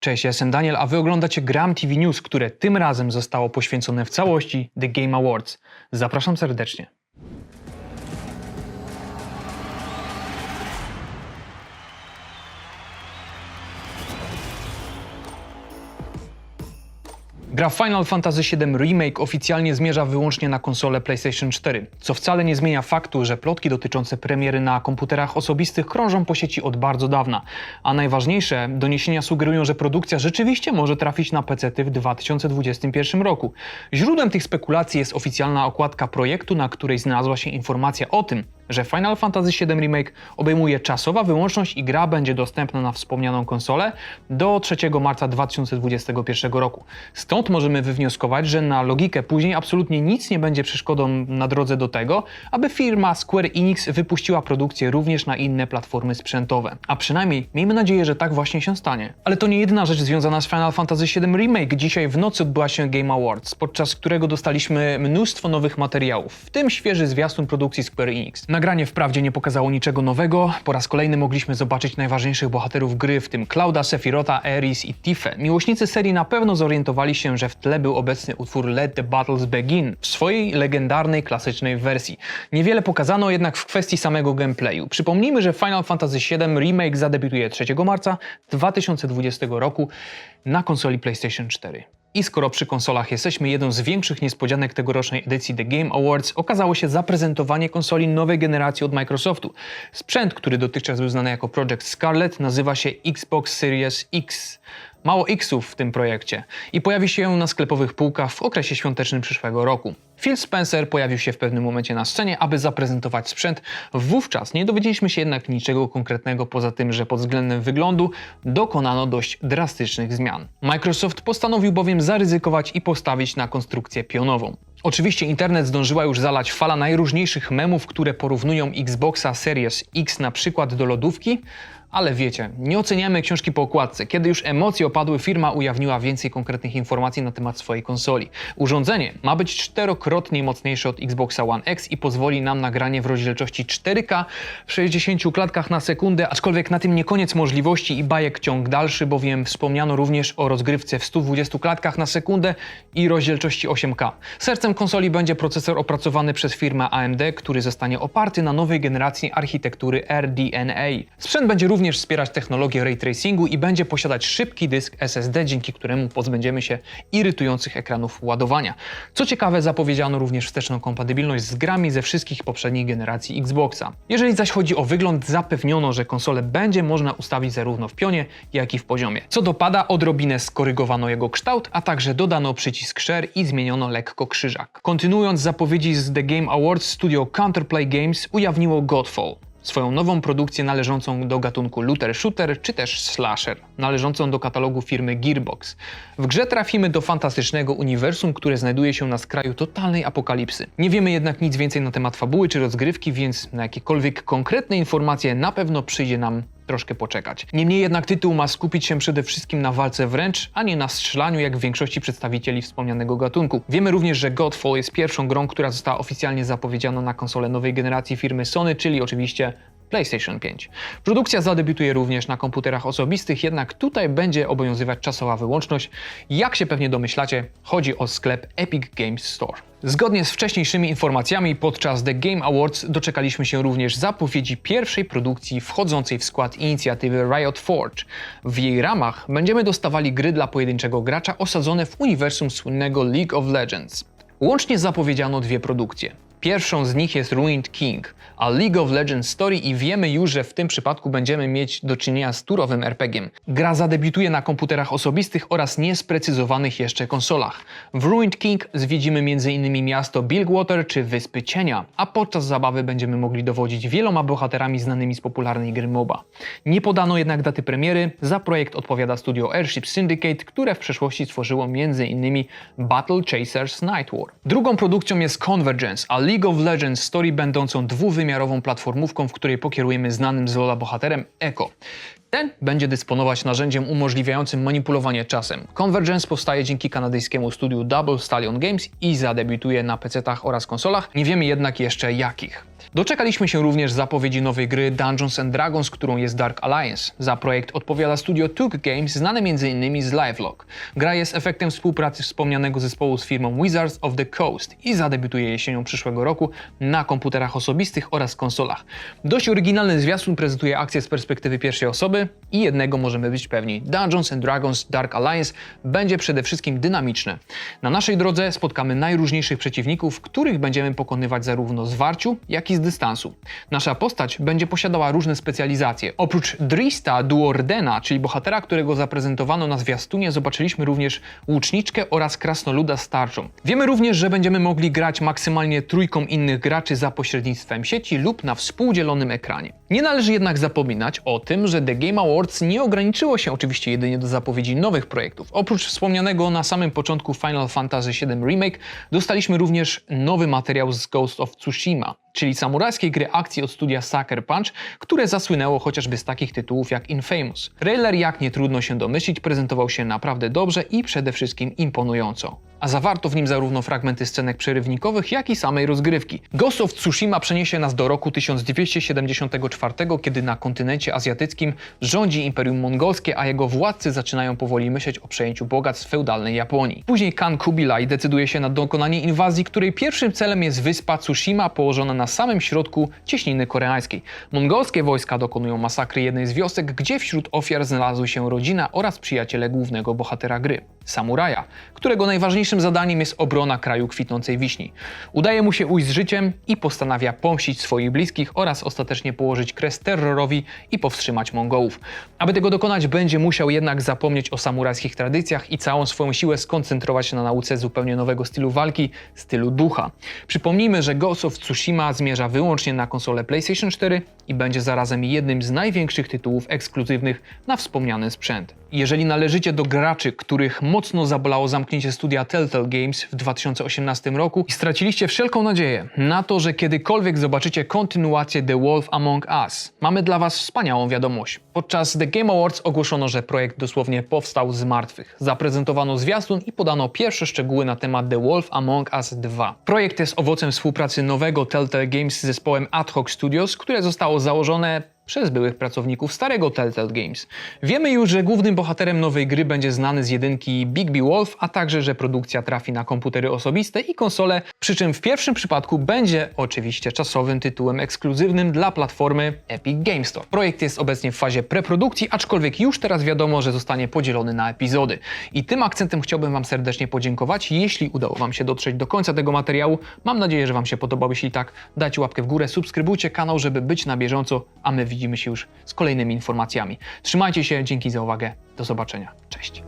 Cześć, ja jestem Daniel, a wy oglądacie Gram TV News, które tym razem zostało poświęcone w całości The Game Awards. Zapraszam serdecznie. Gra Final Fantasy VII Remake oficjalnie zmierza wyłącznie na konsolę PlayStation 4, co wcale nie zmienia faktu, że plotki dotyczące premiery na komputerach osobistych krążą po sieci od bardzo dawna. A najważniejsze, doniesienia sugerują, że produkcja rzeczywiście może trafić na PC w 2021 roku. Źródłem tych spekulacji jest oficjalna okładka projektu, na której znalazła się informacja o tym, że Final Fantasy VII Remake obejmuje czasowa wyłączność i gra będzie dostępna na wspomnianą konsolę do 3 marca 2021 roku. Stąd możemy wywnioskować, że na logikę później absolutnie nic nie będzie przeszkodą na drodze do tego, aby firma Square Enix wypuściła produkcję również na inne platformy sprzętowe. A przynajmniej miejmy nadzieję, że tak właśnie się stanie. Ale to nie jedyna rzecz związana z Final Fantasy VII Remake. Dzisiaj w nocy odbyła się Game Awards, podczas którego dostaliśmy mnóstwo nowych materiałów, w tym świeży zwiastun produkcji Square Enix. Nagranie wprawdzie nie pokazało niczego nowego, po raz kolejny mogliśmy zobaczyć najważniejszych bohaterów gry, w tym Clouda, Sephiroth'a, Aeris i Tiffę. Miłośnicy serii na pewno zorientowali się, że w tle był obecny utwór Let the Battles Begin w swojej legendarnej, klasycznej wersji. Niewiele pokazano jednak w kwestii samego gameplayu. Przypomnijmy, że Final Fantasy VII Remake zadebiutuje 3 marca 2020 roku na konsoli PlayStation 4. I skoro przy konsolach jesteśmy, jedną z większych niespodzianek tegorocznej edycji The Game Awards okazało się zaprezentowanie konsoli nowej generacji od Microsoftu. Sprzęt, który dotychczas był znany jako Project Scarlet, nazywa się Xbox Series X. Mało Xów w tym projekcie i pojawi się na sklepowych półkach w okresie świątecznym przyszłego roku. Phil Spencer pojawił się w pewnym momencie na scenie, aby zaprezentować sprzęt. Wówczas nie dowiedzieliśmy się jednak niczego konkretnego poza tym, że pod względem wyglądu dokonano dość drastycznych zmian. Microsoft postanowił bowiem zaryzykować i postawić na konstrukcję pionową. Oczywiście internet zdążyła już zalać fala najróżniejszych memów, które porównują Xboxa Series X na przykład do lodówki, ale wiecie, nie oceniamy książki po okładce. Kiedy już emocje opadły, firma ujawniła więcej konkretnych informacji na temat swojej konsoli. Urządzenie ma być czterokrotnie mocniejsze od Xboxa One X i pozwoli nam na granie w rozdzielczości 4K w 60 klatkach na sekundę, aczkolwiek na tym nie koniec możliwości i bajek ciąg dalszy, bowiem wspomniano również o rozgrywce w 120 klatkach na sekundę i rozdzielczości 8K. Sercem konsoli będzie procesor opracowany przez firmę AMD, który zostanie oparty na nowej generacji architektury RDNA. Sprzęt będzie również również wspierać technologię ray tracingu i będzie posiadać szybki dysk SSD, dzięki któremu pozbędziemy się irytujących ekranów ładowania. Co ciekawe, zapowiedziano również wsteczną kompatybilność z grami ze wszystkich poprzednich generacji Xboxa. Jeżeli zaś chodzi o wygląd, zapewniono, że konsolę będzie można ustawić zarówno w pionie, jak i w poziomie. Co do pada, odrobinę skorygowano jego kształt, a także dodano przycisk Share i zmieniono lekko krzyżak. Kontynuując zapowiedzi z The Game Awards, studio Counterplay Games ujawniło Godfall swoją nową produkcję należącą do gatunku looter shooter czy też slasher, należącą do katalogu firmy Gearbox. W grze trafimy do fantastycznego uniwersum, które znajduje się na skraju totalnej apokalipsy. Nie wiemy jednak nic więcej na temat fabuły czy rozgrywki, więc na jakiekolwiek konkretne informacje na pewno przyjdzie nam troszkę poczekać. Niemniej jednak tytuł ma skupić się przede wszystkim na walce wręcz, a nie na strzelaniu jak w większości przedstawicieli wspomnianego gatunku. Wiemy również, że Godfall jest pierwszą grą, która została oficjalnie zapowiedziana na konsolę nowej generacji firmy Sony, czyli oczywiście PlayStation 5. Produkcja zadebiutuje również na komputerach osobistych, jednak tutaj będzie obowiązywać czasowa wyłączność. Jak się pewnie domyślacie, chodzi o sklep Epic Games Store. Zgodnie z wcześniejszymi informacjami, podczas The Game Awards doczekaliśmy się również zapowiedzi pierwszej produkcji wchodzącej w skład inicjatywy Riot Forge. W jej ramach będziemy dostawali gry dla pojedynczego gracza osadzone w uniwersum słynnego League of Legends. Łącznie zapowiedziano dwie produkcje. Pierwszą z nich jest Ruined King, a League of Legends Story i wiemy już, że w tym przypadku będziemy mieć do czynienia z turowym RPG-iem. Gra zadebiutuje na komputerach osobistych oraz niesprecyzowanych jeszcze konsolach. W Ruined King zwiedzimy m.in. miasto Bilgewater czy Wyspy Cienia, a podczas zabawy będziemy mogli dowodzić wieloma bohaterami znanymi z popularnej gry MOBA. Nie podano jednak daty premiery, za projekt odpowiada studio Airship Syndicate, które w przeszłości stworzyło m.in. Battle Chasers Night War. Drugą produkcją jest Convergence, a League of Legends Story będącą dwuwymiarową platformówką, w której pokierujemy znanym z Lola bohaterem Echo. Ten będzie dysponować narzędziem umożliwiającym manipulowanie czasem. Convergence powstaje dzięki kanadyjskiemu studiu Double Stallion Games i zadebiutuje na PC-tach oraz konsolach, nie wiemy jednak jeszcze jakich. Doczekaliśmy się również zapowiedzi nowej gry Dungeons and Dragons, którą jest Dark Alliance. Za projekt odpowiada studio Took Games, znane m.in. z Livelog. Gra jest efektem współpracy wspomnianego zespołu z firmą Wizards of the Coast i zadebiutuje jesienią przyszłego roku na komputerach osobistych oraz konsolach. Dość oryginalny zwiastun prezentuje akcję z perspektywy pierwszej osoby i jednego możemy być pewni. Dungeons and Dragons Dark Alliance będzie przede wszystkim dynamiczne. Na naszej drodze spotkamy najróżniejszych przeciwników, których będziemy pokonywać zarówno z warciu, jak i z dystansu. Nasza postać będzie posiadała różne specjalizacje. Oprócz Drista Duordena, czyli bohatera, którego zaprezentowano na zwiastunie, zobaczyliśmy również łuczniczkę oraz krasnoluda z. Wiemy również, że będziemy mogli grać maksymalnie trójką innych graczy za pośrednictwem sieci lub na współdzielonym ekranie. Nie należy jednak zapominać o tym, że The Game Awards nie ograniczyło się oczywiście jedynie do zapowiedzi nowych projektów. Oprócz wspomnianego na samym początku Final Fantasy VII Remake, dostaliśmy również nowy materiał z Ghost of Tsushima, czyli samurajskiej gry akcji od studia Sucker Punch, które zasłynęło chociażby z takich tytułów jak Infamous. Trailer, jak nie trudno się domyślić, prezentował się naprawdę dobrze i przede wszystkim imponująco. A zawarto w nim zarówno fragmenty scenek przerywnikowych, jak i samej rozgrywki. Ghost of Tsushima przeniesie nas do roku 1274, kiedy na kontynencie azjatyckim rządzi Imperium Mongolskie, a jego władcy zaczynają powoli myśleć o przejęciu bogactw feudalnej Japonii. Później Khan Kubilai decyduje się na dokonanie inwazji, której pierwszym celem jest wyspa Tsushima położona na samym środku cieśniny koreańskiej. Mongolskie wojska dokonują masakry jednej z wiosek, gdzie wśród ofiar znalazły się rodzina oraz przyjaciele głównego bohatera gry samuraja, którego najważniejszym zadaniem jest obrona kraju kwitnącej wiśni. Udaje mu się ujść z życiem i postanawia pomścić swoich bliskich oraz ostatecznie położyć kres terrorowi i powstrzymać Mongołów. Aby tego dokonać, będzie musiał jednak zapomnieć o samurajskich tradycjach i całą swoją siłę skoncentrować się na nauce zupełnie nowego stylu walki, stylu ducha. Przypomnijmy, że Ghost of Tsushima zmierza wyłącznie na konsolę PlayStation 4 i będzie zarazem jednym z największych tytułów ekskluzywnych na wspomniany sprzęt. Jeżeli należycie do graczy, których mocno zabolało zamknięcie studia Telltale Games w 2018 roku i straciliście wszelką nadzieję na to, że kiedykolwiek zobaczycie kontynuację The Wolf Among Us, mamy dla Was wspaniałą wiadomość. Podczas The Game Awards ogłoszono, że projekt dosłownie powstał z martwych. Zaprezentowano zwiastun i podano pierwsze szczegóły na temat The Wolf Among Us 2. Projekt jest owocem współpracy nowego Telltale Games z zespołem Ad Hoc Studios, które zostało założone przez byłych pracowników starego Telltale Games. Wiemy już, że głównym bohaterem nowej gry będzie znany z jedynki Big B Wolf, a także, że produkcja trafi na komputery osobiste i konsole, przy czym w pierwszym przypadku będzie oczywiście czasowym tytułem ekskluzywnym dla platformy Epic Games Store. Projekt jest obecnie w fazie preprodukcji, aczkolwiek już teraz wiadomo, że zostanie podzielony na epizody. I tym akcentem chciałbym Wam serdecznie podziękować. Jeśli udało Wam się dotrzeć do końca tego materiału, mam nadzieję, że Wam się podobał. Jeśli tak, dajcie łapkę w górę, subskrybujcie kanał, żeby być na bieżąco, a my widzimy się już z kolejnymi informacjami. Trzymajcie się, dzięki za uwagę, do zobaczenia, cześć.